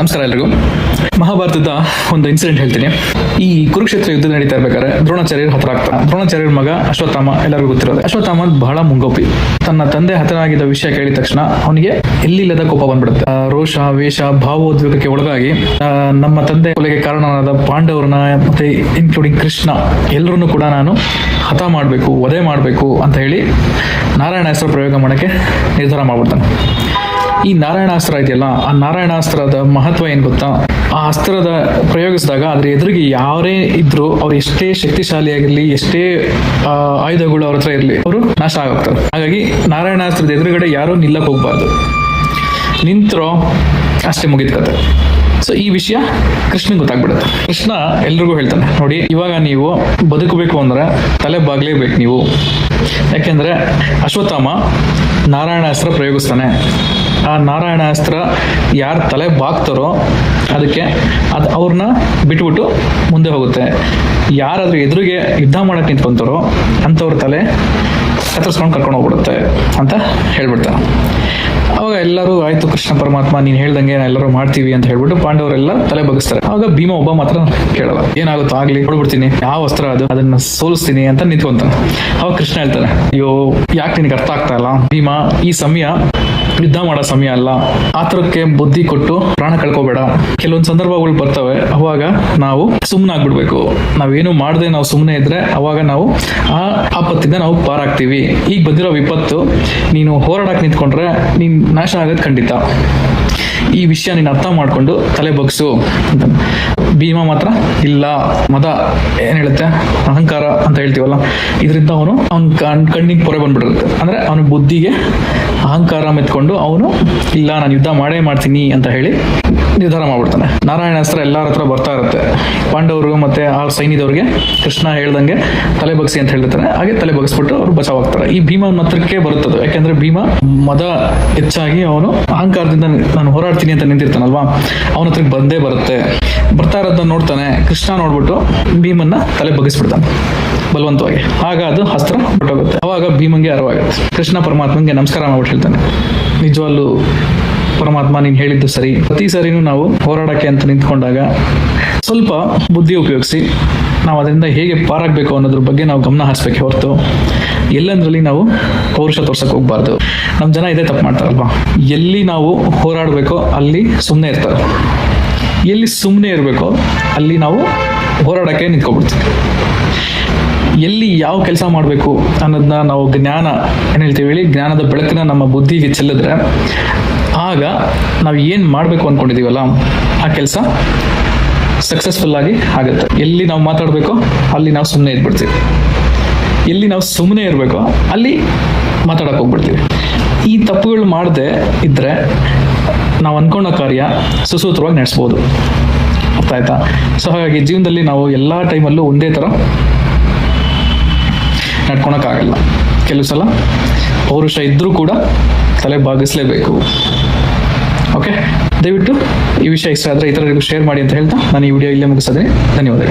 ನಮಸ್ಕಾರ ಎಲ್ರಿಗೂ. ಮಹಾಭಾರತದ ಒಂದು ಇನ್ಸಿಡೆಂಟ್ ಹೇಳ್ತೀನಿ. ಈ ಕುರುಕ್ಷೇತ್ರ ಯುದ್ಧ ನಡೀತಾ ಇರ್ಬೇಕಾದ್ರೆ ದ್ರೋಣಾಚಾರ್ಯರು ಹತ್ರ ಆಗ್ತಾರೆ ದ್ರೋಣಾಚಾರ್ಯರ ಮಗ ಅಶ್ವತ್ಥಾಮ ಎಲ್ಲರಿಗೂ ಗೊತ್ತಿರೋದು. ಅಶ್ವತ್ಥಾಮ ಬಹಳ ಮುಂಗೋಪಿ. ತನ್ನ ತಂದೆ ಹತನಾಗಿದ್ದ ವಿಷಯ ಕೇಳಿದ ತಕ್ಷಣ ಅವನಿಗೆ ಎಲ್ಲಿಲ್ಲದ ಕೋಪ ಬಂದ್ಬಿಡುತ್ತೆ. ರೋಷ, ವೇಷ, ಭಾವೋದ್ವೇಗಕ್ಕೆ ಒಳಗಾಗಿ ನಮ್ಮ ತಂದೆ ಕೊಲೆಗೆ ಕಾರಣನಾದ ಪಾಂಡವರನ್ನ ಮತ್ತೆ ಇನ್ಕ್ಲೂಡಿಂಗ್ ಕೃಷ್ಣ ಎಲ್ಲರನ್ನು ಕೂಡ ನಾನು ಹತ ಮಾಡಬೇಕು, ವಧೆ ಮಾಡಬೇಕು ಅಂತ ಹೇಳಿ ನಾರಾಯಣ ಹೆಸರು ಪ್ರಯೋಗ ಮಾಡೋಕ್ಕೆ ನಿರ್ಧಾರ ಮಾಡ್ಬಿಡ್ತಾನೆ. ಈ ನಾರಾಯಣಾಸ್ತ್ರ ಇದೆಯಲ್ಲ, ಆ ನಾರಾಯಣಾಸ್ತ್ರದ ಮಹತ್ವ ಏನ್ ಗೊತ್ತಾ? ಆ ಅಸ್ತ್ರದ ಪ್ರಯೋಗಿಸಿದಾಗ ಅದ್ರ ಎದುರಿಗೆ ಯಾರೇ ಇದ್ರು ಅವ್ರು ಎಷ್ಟೇ ಶಕ್ತಿಶಾಲಿಯಾಗಿರ್ಲಿ, ಎಷ್ಟೇ ಆಯುಧಗಳು ಅವ್ರ ಹತ್ರ ಇರಲಿ, ಅವರು ನಾಶ ಆಗೋಗ್ತಾರೆ. ಹಾಗಾಗಿ ನಾರಾಯಣಾಸ್ತ್ರದ ಎದುರುಗಡೆ ಯಾರೂ ನಿಲ್ಲಕ್ ಹೋಗ್ಬಾರ್ದು. ನಿಂತ್ರೋ ಅಷ್ಟೇ ಮುಗಿದ ಕತೆ. ಸೊ ಈ ವಿಷಯ ಕೃಷ್ಣನಿಗೆ ಗೊತ್ತಾಗ್ಬಿಡುತ್ತೆ. ಕೃಷ್ಣ ಎಲ್ರಿಗೂ ಹೇಳ್ತಾನೆ, ನೋಡಿ, ಇವಾಗ ನೀವು ಬದುಕಬೇಕು ಅಂದ್ರೆ ತಲೆ ಬಾಗ್ಲೇಬೇಕು ನೀವು. ಯಾಕೆಂದ್ರೆ ಅಶ್ವತ್ಥಾಮ ನಾರಾಯಣಾಸ್ತ್ರ ಪ್ರಯೋಗಿಸ್ತಾನೆ. ಆ ನಾರಾಯಣಾಸ್ತ್ರ ಯಾರು ತಲೆ ಬಾಗ್ತಾರೋ ಅದಕ್ಕೆ ಅದು ಅವ್ರನ್ನ ಬಿಟ್ಬಿಟ್ಟು ಮುಂದೆ ಹೋಗುತ್ತೆ. ಯಾರಾದರೂ ಎದುರಿಗೆ ಯುದ್ಧ ಮಾಡಕ್ಕೆ ನಿಂತ್ಕೊಂತಾರೋ ಅಂಥವ್ರ ತಲೆ ಕತ್ತರಿಸ್ಕೊಂಡು ಕರ್ಕೊಂಡು ಹೋಗ್ಬಿಡುತ್ತೆ ಅಂತ ಹೇಳ್ಬಿಡ್ತಾನೆ ಅವಾಗ ಎಲ್ಲರೂ, ಆಯ್ತು ಕೃಷ್ಣ ಪರಮಾತ್ಮ, ನೀನ್ ಹೇಳ್ದಂಗೆ ಎಲ್ಲರೂ ಮಾಡ್ತೀವಿ ಅಂತ ಹೇಳ್ಬಿಟ್ಟು ಪಾಂಡವರೆಲ್ಲ ತಲೆ ಬಗ್ಗಿಸ್ತಾರೆ. ಅವಾಗ ಭೀಮ ಒಬ್ಬ ಮಾತ್ರ ಕೇಳಲ್ಲ. ಏನಾಗುತ್ತೋ ಆಗ್ಲಿ, ಕೊಡ್ಬಿಡ್ತೀನಿ. ಯಾವ ವಸ್ತ್ರ ಅದು? ಅದನ್ನ ಸೋಲಿಸ್ತೀನಿ ಅಂತ ನಿಂತ್ಕೊಂತಾನೆ. ಅವಾಗ ಕೃಷ್ಣ ಹೇಳ್ತಾನೆ, ಅಯ್ಯೋ, ಯಾಕೆ ನಿನಗೆ ಅರ್ಥ ಆಗ್ತಾ ಇಲ್ಲ? ಭೀಮ, ಈ ಸಮಯ ಯುದ್ಧ ಮಾಡೋ ಸಮಯ ಅಲ್ಲ. ಆತರಕ್ಕೆ ಬುದ್ಧಿ ಕೊಟ್ಟು ಪ್ರಾಣ ಕಳ್ಕೋಬೇಡ. ಕೆಲವೊಂದು ಸಂದರ್ಭಗಳು ಬರ್ತವೆ. ಅವಾಗ ನಾವು ಸುಮ್ಮನೆ ಆಗ್ಬಿಡ್ಬೇಕು ನಾವೇನು ಮಾಡದೆ ನಾವು ಸುಮ್ಮನೆ ಇದ್ರೆ ಅವಾಗ ನಾವು ಆ ಆಪತ್ತಿಂದ ನಾವು ಪಾರಾಗ್ತೀವಿ. ಈಗ ಬಂದಿರೋ ವಿಪತ್ತು, ನೀನು ಹೋರಾಡಕ್ಕೆ ನಿಂತ್ಕೊಂಡ್ರೆ ನೀನ್ ನಾಶ ಆಗೋದು ಖಂಡಿತ. ಈ ವಿಷಯ ನೀನು ಅರ್ಥ ಮಾಡ್ಕೊಂಡು ತಲೆ ಬಗ್ಸು ಭೀಮ ಮಾತ್ರ ಇಲ್ಲ. ಮದ ಏನ್ ಹೇಳುತ್ತೆ? ಅಹಂಕಾರ ಅಂತ ಹೇಳ್ತೀವಲ್ಲ. ಇದರಿಂದ ಅವನು ಅವನ ಕಣ್ಣಿಗೆ ಪೊರೆ ಬಂದ್ಬಿಟ್ಟಿರುತ್ತೆ. ಅಂದ್ರೆ ಅವನ ಬುದ್ಧಿಗೆ ಅಹಂಕಾರ ಮೆತ್ಕೊಂಡು ಅವನು ಇಲ್ಲ ನಾನು ಯುದ್ಧ ಮಾಡೇ ಮಾಡ್ತೀನಿ ಅಂತ ಹೇಳಿ ನಿರ್ಧಾರ ಮಾಡ್ಬಿಡ್ತಾನೆ. ನಾರಾಯಣಾಸ್ತ್ರ ಎಲ್ಲರ ಹತ್ರ ಬರ್ತಾ ಇರುತ್ತೆ. ಪಾಂಡವರು ಮತ್ತೆ ಆ ಸೈನ್ಯದವ್ರಿಗೆ ಕೃಷ್ಣ ಹೇಳ್ದಂಗೆ ತಲೆ ಬಗ್ಸಿ ಅಂತ ಹೇಳಿರ್ತಾರೆ. ಹಾಗೆ ತಲೆ ಬಗ್ಸ್ಬಿಟ್ಟು ಅವರು ಬಚಾವಾಗ್ತಾರೆ ಈ ಭೀಮನ ಹತ್ರಕ್ಕೆ ಬರುತ್ತದೆ. ಯಾಕಂದ್ರೆ ಭೀಮ ಮದ ಹೆಚ್ಚಾಗಿ ಅವನು ಅಹಂಕಾರದಿಂದ ನಾನು ಹೋರಾಡ್ತೀನಿ ಅಂತ ನಿಂತಿರ್ತಾನಲ್ವಾ? ಅವನ ಹತ್ರಕ್ಕೆ ಬಂದೇ ಬರುತ್ತೆ. ಬರ್ತಾ ಇರೋದನ್ನ ನೋಡ್ತಾನೆ. ಕೃಷ್ಣ ನೋಡ್ಬಿಟ್ಟು ಭೀಮನ್ನ ತಲೆ ಬಗ್ಗಿಸ್ಬಿಡ್ತಾನೆ ಬಲವಂತವಾಗಿ. ಆಗ ಅದು ಅಸ್ತ್ರ ಹೊಟ್ಟೋಗುತ್ತೆ ಅವಾಗ ಭೀಮಂಗೆ ಅರವಾಗುತ್ತೆ. ಕೃಷ್ಣ ಪರಮಾತ್ಮಂಗೆ ನಮಸ್ಕಾರ ಮಾಡ್ಬಿಟ್ಟು ಹೇಳ್ತಾನೆ. ನಿಜವಲ್ಲೂ ಪರಮಾತ್ಮ ನೀನ್ ಹೇಳಿದ್ದು ಸರಿ. ಪ್ರತಿ ಸರಿನೂ ನಾವು ಹೋರಾಡಕ್ಕೆ ಅಂತ ನಿಂತ್ಕೊಂಡಾಗ ಸ್ವಲ್ಪ ಬುದ್ಧಿ ಉಪಯೋಗಿಸಿ ನಾವು ಅದರಿಂದ ಹೇಗೆ ಪಾರಾಗಬೇಕು ಅನ್ನೋದ್ರ ಬಗ್ಗೆ ನಾವು ಗಮನ ಹರಿಸ್ಬೇಕು ಹೊರತು ಎಲ್ಲಂದ್ರಲ್ಲಿ ನಾವು ಪೌರುಷ ತೋರ್ಸಕ್ ಹೋಗ್ಬಾರ್ದು. ನಮ್ಮ ಜನ ಇದೇ ತಪ್ಪು ಮಾಡ್ತಾರಲ್ವಾ? ಎಲ್ಲಿ ನಾವು ಹೋರಾಡಬೇಕೋ ಅಲ್ಲಿ ಸುಮ್ಮನೆ ಇರ್ತಾರೆ. ಎಲ್ಲಿ ಸುಮ್ಮನೆ ಇರಬೇಕೋ ಅಲ್ಲಿ ನಾವು ಹೋರಾಡಕ್ಕೆ ನಿಂತ್ಕೊಬಿಡ್ತೀವಿ. ಎಲ್ಲಿ ಯಾವ ಕೆಲಸ ಮಾಡಬೇಕು ಅನ್ನೋದನ್ನ ನಾವು ಜ್ಞಾನ ಏನು ಹೇಳ್ತೀವಿ ಹೇಳಿ? ಜ್ಞಾನದ ಬೆಳಕಿನ ನಮ್ಮ ಬುದ್ಧಿಗೆ ಚೆಲ್ಲಿದ್ರೆ ಆಗ ನಾವು ಏನು ಮಾಡಬೇಕು ಅಂದ್ಕೊಂಡಿದ್ದೀವಲ್ಲ ಆ ಕೆಲಸ ಸಕ್ಸಸ್ಫುಲ್ ಆಗಿ ಆಗುತ್ತೆ. ಎಲ್ಲಿ ನಾವು ಮಾತಾಡಬೇಕೋ ಅಲ್ಲಿ ನಾವು ಸುಮ್ಮನೆ ಇದ್ಬಿಡ್ತೀವಿ. ಎಲ್ಲಿ ನಾವು ಸುಮ್ಮನೆ ಇರಬೇಕೋ ಅಲ್ಲಿ ಮಾತಾಡಕ್ಕೆ ಹೋಗ್ಬಿಡ್ತೀವಿ. ಈ ತಪ್ಪುಗಳು ಮಾಡದೆ ಇದ್ದರೆ ನಾವು ಅನ್ಕೊಂಡ ಕಾರ್ಯ ಸುಸೂತ್ರವಾಗಿ ನಡೆಸ್ಬೋದು. ಅರ್ಥ ಆಯ್ತಾ? ಸೊ ಹಾಗಾಗಿ ಜೀವನದಲ್ಲಿ ನಾವು ಎಲ್ಲ ಟೈಮಲ್ಲೂ ಒಂದೇ ಥರ ನಡ್ಕೊಳಕ್ಕಾಗಲ್ಲ ಕೆಲವು ಸಲ ಪೌರುಷ ಇದ್ದರೂ ಕೂಡ ತಲೆ ಬಾಗಿಸ್ಲೇಬೇಕು. ಓಕೆ ದಯವಿಟ್ಟು ಈ ವಿಷಯ ಇಷ್ಟ ಆದರೆ ಇತರರಿಗೂ ಶೇರ್ ಮಾಡಿ ಅಂತ ಹೇಳ್ತಾ ನಾನು ಈ ವಿಡಿಯೋ ಇಲ್ಲೇ ಮುಗಿಸಿದ್ರೆ ಧನ್ಯವಾದಗಳು.